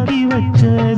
వచ్చారు